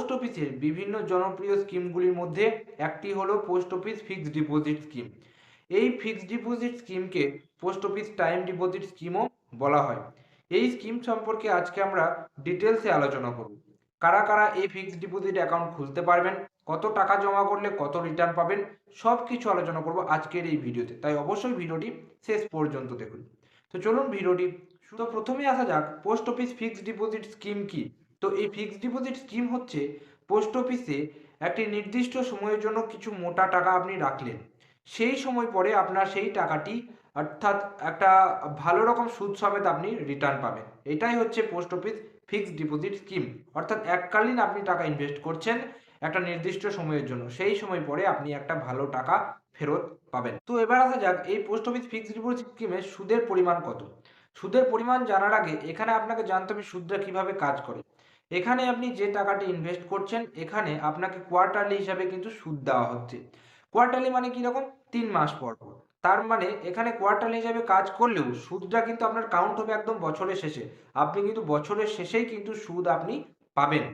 Post অফিসের বিভিন্ন জনপ্রিয় স্কিমগুলির মধ্যে একটি হলো post office fixed deposit scheme. এই ফিক্সড ডিপোজিট স্কিমকে পোস্ট অফিস টাইম ডিপোজিট স্কিমও বলা হয়। এই স্কিম সম্পর্কে আজকে আমরা ডিটেলসে আলোচনা করব। কারা কারা এই ফিক্সড ডিপোজিট অ্যাকাউন্ট খুলতে পারবেন, কত টাকা জমা করলে কত রিটার্ন পাবেন সব কিছু আলোচনা করব আজকের এই ভিডিওতে। তাই অবশ্যই ভিডিওটি শেষ পর্যন্ত দেখুন। তো চলুন ভিডিওটি তো প্রথমে আসা যাক, post office fixed deposit scheme কি? তো এই ফিক্সড ডিপোজিট স্কিম হচ্ছে পোস্ট অফিসে একটি নির্দিষ্ট সময়ের জন্য কিছু মোটা টাকা আপনি রাখলেন। সেই সময় পরে আপনার সেই টাকাটি অর্থাৎ একটা ভালো রকম সুদ সমেত আপনি রিটার্ন পাবেন। এটাই হচ্ছে post office fixed deposit scheme অর্থাৎ এককালীন আপনি টাকা ইনভেস্ট করছেন একটা নির্দিষ্ট সময়ের জন্য। সেই সময় পরে আপনি একটা ভালো টাকা ফেরত পাবেন। তো এবার আসা যাক, এই পোস্ট অফিস ফিক্সড ডিপোজিট স্কিমে সুদের পরিমাণ কত? সুদের পরিমাণ জানার আগে এখানে আপনাকে জানতে হবে সুদটা কীভাবে কাজ করে। এখানে আপনি যে টাকাটি ইনভেস্ট করছেন, এখানে আপনাকে কোয়ার্টারলি হিসাবে কিন্তু সুদ দেওয়া হচ্ছে। কোয়ার্টারলি মানে কীরকম তিন মাস পর। পর তার মানে এখানে কোয়ার্টারলি হিসাবে কাজ করলেও সুদটা কিন্তু আপনার কাউন্ট হবে একদম বছরের শেষে। আপনি কিন্তু বছরের শেষেই কিন্তু সুদ আপনি পাবেন।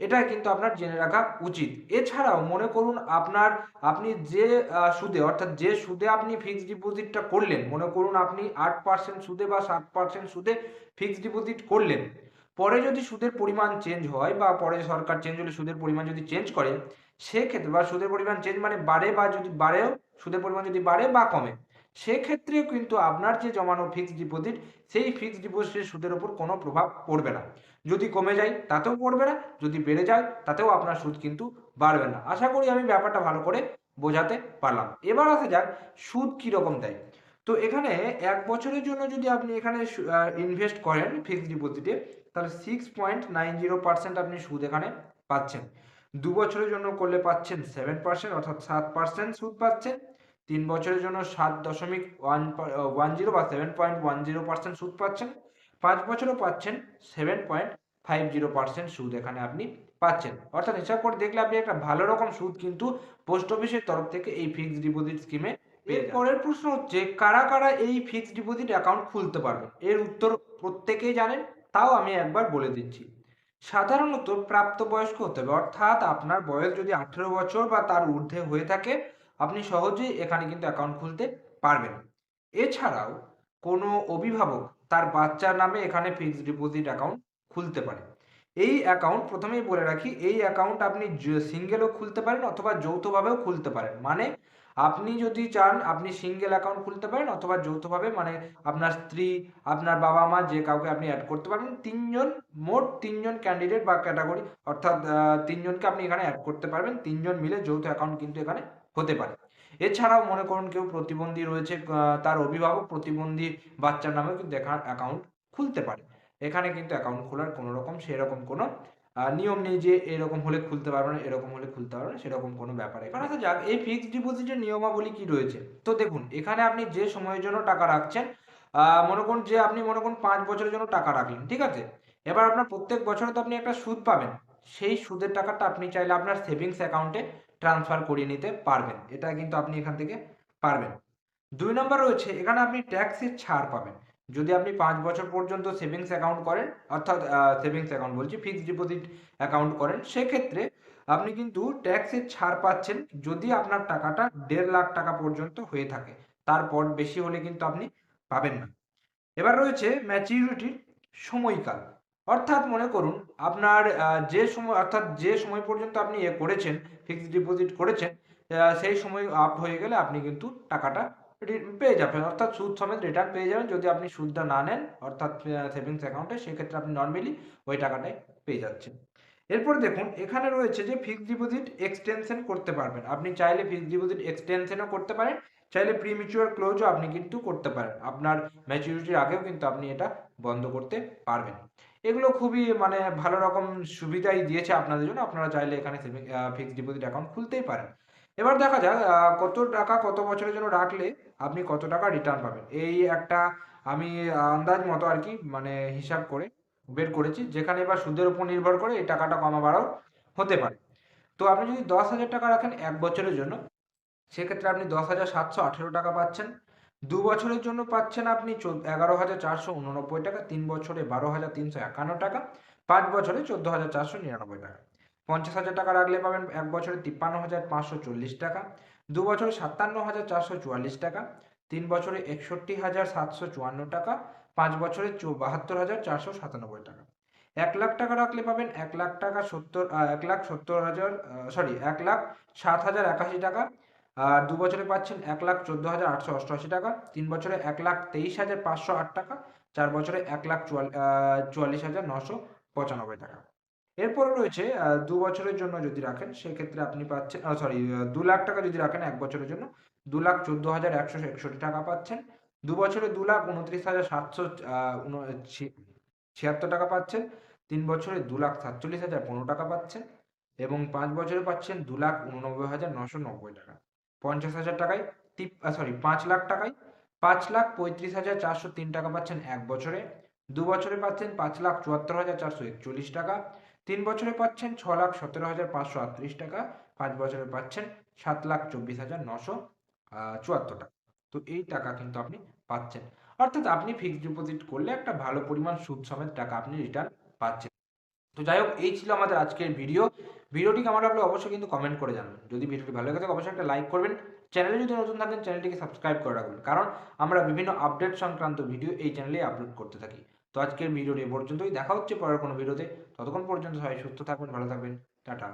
এটা কিন্তু আপনার জেনে রাখা উচিত। এছাড়াও মনে করুন আপনার, আপনি যে সুদে, অর্থাৎ যে সুদে আপনি ফিক্সড ডিপোজিটটা করলেন, মনে করুন আপনি আট পার্সেন্ট সুদে বা সাত পার্সেন্ট সুদে ফিক্সড ডিপোজিট করলেন পরে যদি সুদের পরিমাণ চেঞ্জ হয় বা পরে সরকার চেঞ্জ হলে সুদের পরিমাণ যদি চেঞ্জ করে, সেক্ষেত্রে বা সুদের পরিমাণ চেঞ্জ মানে বাড়ে বা যদি বাড়েও, সুদের পরিমাণ যদি বাড়ে বা কমে, সেক্ষেত্রেও কিন্তু আপনার যে জমানো ফিক্সড ডিপোজিট সেই ফিক্সড ডিপোজিটের সুদের ওপর কোনো প্রভাব পড়বে না। যদি কমে যায়, তাতেও পড়বে না, যদি বেড়ে যায়, তাতেও আপনার সুদ কিন্তু বাড়বে না। আশা করি আমি ব্যাপারটা ভালো করে বোঝাতে পারলাম। এবার আসা যাক, সুদ কীরকম দেয়? তো এখানে এক বছরের জন্য যদি আপনি এখানে ইনভেস্ট করেন ফিক্সড ডিপোজিটে তাহলে six point nine zero percent আপনি সুদ এখানে পাচ্ছেন। দু বছরের জন্য করলে পাচ্ছেন সেভেন পার্সেন্ট অর্থাৎ সাত পার্সেন্ট সুদ পাচ্ছেন। তিন বছরের জন্য সাত দশমিক ওয়ান ওয়ান জিরো বা seven point one zero percent সুদ পাচ্ছেন। পাঁচ বছরও পাচ্ছেন seven point five zero percent সুদ এখানে আপনি পাচ্ছেন। অর্থাৎ হিসাব করে দেখলে আপনি একটা ভালো রকম সুদ কিন্তু পোস্ট অফিসের তরফ থেকে এই ফিক্সড ডিপোজিট স্কিমে পরের প্রশ্ন হচ্ছে, কারা কারা এই ফিক্সড ডিপোজিট অ্যাকাউন্ট খুলতে পারবে এর উত্তর প্রত্যেকেই জানেন। তাও আমি একবার বলে দিচ্ছি। সাধারণত প্রাপ্তবয়স্ক হতে হবে, অর্থাৎ আপনার বয়স যদি আঠেরো বছর বা তার ঊর্ধ্বে হয়ে থাকে, আপনি সহজেই এখানে কিন্তু অ্যাকাউন্ট খুলতে পারবেন। এছাড়াও কোনো অভিভাবক তার বাচ্চার নামে এখানে ফিক্সড ডিপোজিট অ্যাকাউন্ট খুলতে পারে। এই অ্যাকাউন্ট প্রথমেই বলে রাখি, এই অ্যাকাউন্ট আপনি সিঙ্গেলও খুলতে পারেন অথবা যৌথভাবেও খুলতে পারেন। মানে আপনি যদি চান, আপনি সিঙ্গেল অ্যাকাউন্ট খুলতে পারেন অথবা যৌথভাবে মানে আপনার স্ত্রী, আপনার বাবা মা যে কাউকে আপনি অ্যাড করতে পারবেন, তিনজন, মোট তিনজন ক্যান্ডিডেট বা ক্যাটাগরি অর্থাৎ তিনজনকে আপনি এখানে অ্যাড করতে পারবেন, তিনজন মিলে যৌথ অ্যাকাউন্ট কিন্তু এখানে হতে পারে। এছাড়াও মনে করুন কেউ প্রতিবন্ধী রয়েছে তার অভিভাবক প্রতিবন্ধী বাচ্চার নামেও কিন্তু অ্যাকাউন্ট খুলতে পারে। এখানে কিন্তু অ্যাকাউন্ট খোলার কোনো রকম সেরকম কোনো নিয়ম নেই যে এরকম হলে খুলতে পারবে না, এরকম হলে খুলতে পারবে না, সেরকম কোনো ব্যাপার এবার আসা যাক, এই ফিক্সড ডিপোজিটের নিয়মাবলী কি রয়েছে? তো দেখুন, এখানে আপনি যে সময়ের জন্য টাকা রাখছেন মনে করুন যে আপনি মনে করুন পাঁচ বছরের জন্য টাকা রাখলেন, ঠিক আছে? এবার আপনার প্রত্যেক বছরে তো আপনি একটা সুদ পাবেন, সেই সুদের টাকাটা আপনি চাইলে আপনার সেভিংস অ্যাকাউন্টে ট্রান্সফার করিয়ে নিতে পারবেন। এটা কিন্তু আপনি এখান থেকে পারবেন। দুই নম্বর রয়েছে, এখানে আপনি ট্যাক্সের ছাড় পাবেন। যদি আপনি পাঁচ বছর পর্যন্ত সেভিংস অ্যাকাউন্ট করেন, অর্থাৎ সেভিংস অ্যাকাউন্ট বলছি, ফিক্সড ডিপোজিট অ্যাকাউন্ট করেন, সেক্ষেত্রে আপনি কিন্তু ট্যাক্সের ছাড় পাচ্ছেন যদি আপনার টাকাটা দেড় লাখ টাকা পর্যন্ত হয়ে থাকে। তারপর বেশি হলে কিন্তু আপনি পাবেন না। এবার রয়েছে ম্যাচিউরিটির সময়কাল। অর্থাৎ মনে করুন, আপনার যে সময়, অর্থাৎ যে সময় পর্যন্ত আপনি এ করেছেন, ফিক্সড ডিপোজিট করেছেন সেই সময় আপ হয়ে গেলে আপনি কিন্তু টাকাটা পেয়ে যাবেন। অর্থাৎ সুদ সমেত রিটার্ন পেয়ে যাবেন যদি আপনি সুদটা না নেন, অর্থাৎ সেভিংস অ্যাকাউন্টে সেক্ষেত্রে আপনি নর্মালি ওই টাকাটাই পেয়ে যাচ্ছেন। এরপর দেখুন, এখানে রয়েছে যে ফিক্সড ডিপোজিট এক্সটেনশন করতে পারবেন। আপনি চাইলে ফিক্সড ডিপোজিট এক্সটেনশনও করতে পারেন, চাইলে প্রিমিচুয়ার ক্লোজও আপনি কিন্তু করতে পারেন। আপনার ম্যাচুরিটির আগেও কিন্তু আপনি এটা বন্ধ করতে পারবেন। এগুলো খুবই মানে ভালো রকম সুবিধাই দিয়েছে আপনাদের জন্য। আপনারা চাইলে এখানে ফিক্সড ডিপোজিট অ্যাকাউন্ট খুলতেই পারেন। এবার দেখা যাক কত টাকা কত বছরের জন্য রাখলে আপনি কত টাকা রিটার্ন পাবেন। এই একটা আমি আন্দাজ মতো আর কি মানে হিসাব করে বের করেছি, যেখানে এবার সুদের উপর নির্ভর করে এই টাকাটা কমা বাড়াও হতে পারে। তো আপনি যদি দশ হাজার টাকা রাখেন এক বছরের জন্য, সেক্ষেত্রে আপনি দশ হাজার সাতশো আঠেরো টাকা পাচ্ছেন। দু বছরের জন্য পাচ্ছেন আপনি এগারো হাজার চারশো উননব্বই টাকা, তিন বছরে বারো হাজার তিনশো একান্ন টাকা, পাঁচ বছরে চোদ্দ হাজার চারশো নিরানব্বই টাকা। পঞ্চাশ হাজার টাকা রাখলে পাবেন এক বছরে তিপ্পান্ন হাজার পাঁচশো চল্লিশ টাকা, দু বছরে সাতান্ন হাজার চারশো চুয়াল্লিশ টাকা, তিন বছরে একষট্টি হাজার সাতশো চুয়ান্ন টাকা, পাঁচ বছরে বাহাত্তর হাজার চারশো সাতানব্বই টাকা। এক লাখ টাকা রাখলে পাবেন এক লাখ টাকা সত্তর এক লাখ সত্তর হাজার সরি এক লাখ সাত হাজার একাশি টাকা, আর দু বছরে পাচ্ছেন এক লাখ চোদ্দ হাজার আটশো অষ্টআশি টাকা, তিন বছরে এক লাখ তেইশ হাজার পাঁচশো আট টাকা, চার বছরে এক লাখ চুয়াল চুয়াল্লিশ হাজার নশো পঁচানব্বই টাকা। এরপরে রয়েছে দু বছরের জন্য যদি রাখেন, সেক্ষেত্রে আপনি পাচ্ছেন সরি দু লাখ টাকা যদি রাখেন এক বছরের জন্য, দু লাখ চোদ্দ হাজার একশো একষট্টি টাকা পাচ্ছেন। দু বছরে দু লাখ উনত্রিশ হাজার সাতশো ছিয়াত্তর টাকা পাচ্ছেন। তিন বছরে দু লাখ সাতচল্লিশ হাজার পনেরো টাকা পাচ্ছেন এবং পাঁচ বছরে পাচ্ছেন দু লাখ উননব্বই হাজার নশো নব্বই টাকা। পঞ্চাশ হাজার টাকায় তিপ সরি পাঁচ লাখ টাকায় পাঁচ লাখ পঁয়ত্রিশ হাজার চারশো তিন টাকা পাচ্ছেন এক বছরে। দু বছরে পাচ্ছেন পাঁচ লাখ চুয়াত্তর হাজার চারশো একচল্লিশ টাকা। তিন বছরে পাচ্ছেন ছ লাখ সতেরো হাজার পাঁচশো আটত্রিশ টাকা, পাঁচ বছরে পাচ্ছেন সাত লাখ চব্বিশ হাজার নশো চুয়াত্তর টাকা। তো এই টাকা কিন্তু আপনি পাচ্ছেন। অর্থাৎ আপনি ফিক্সড ডিপোজিট করলে একটা ভালো পরিমাণ সুদ সমেত টাকা আপনি রিটার্ন পাচ্ছেন। তো যাই হোক, এই ছিল আমাদের আজকের ভিডিও ভিডিওটি কেমন লাগল অবশ্যই কিন্তু কমেন্ট করে জানাবেন। যদি ভিডিওটি ভালো লাগে থাকে, অবশ্যই একটা লাইক করবেন। চ্যানেলে যদি নতুন থাকেন চ্যানেলটিকে সাবস্ক্রাইব করে রাখবেন কারণ আমরা বিভিন্ন আপডেট সংক্রান্ত ভিডিও এই চ্যানেলে আপলোড করতে থাকি। তো আজকের ভিডিওটি এ পর্যন্তই। দেখা হচ্ছে পরের কোনো ভিডিওতে ততক্ষণ পর্যন্ত সবাই সুস্থ থাকবেন, ভালো থাকবেন। টাটা।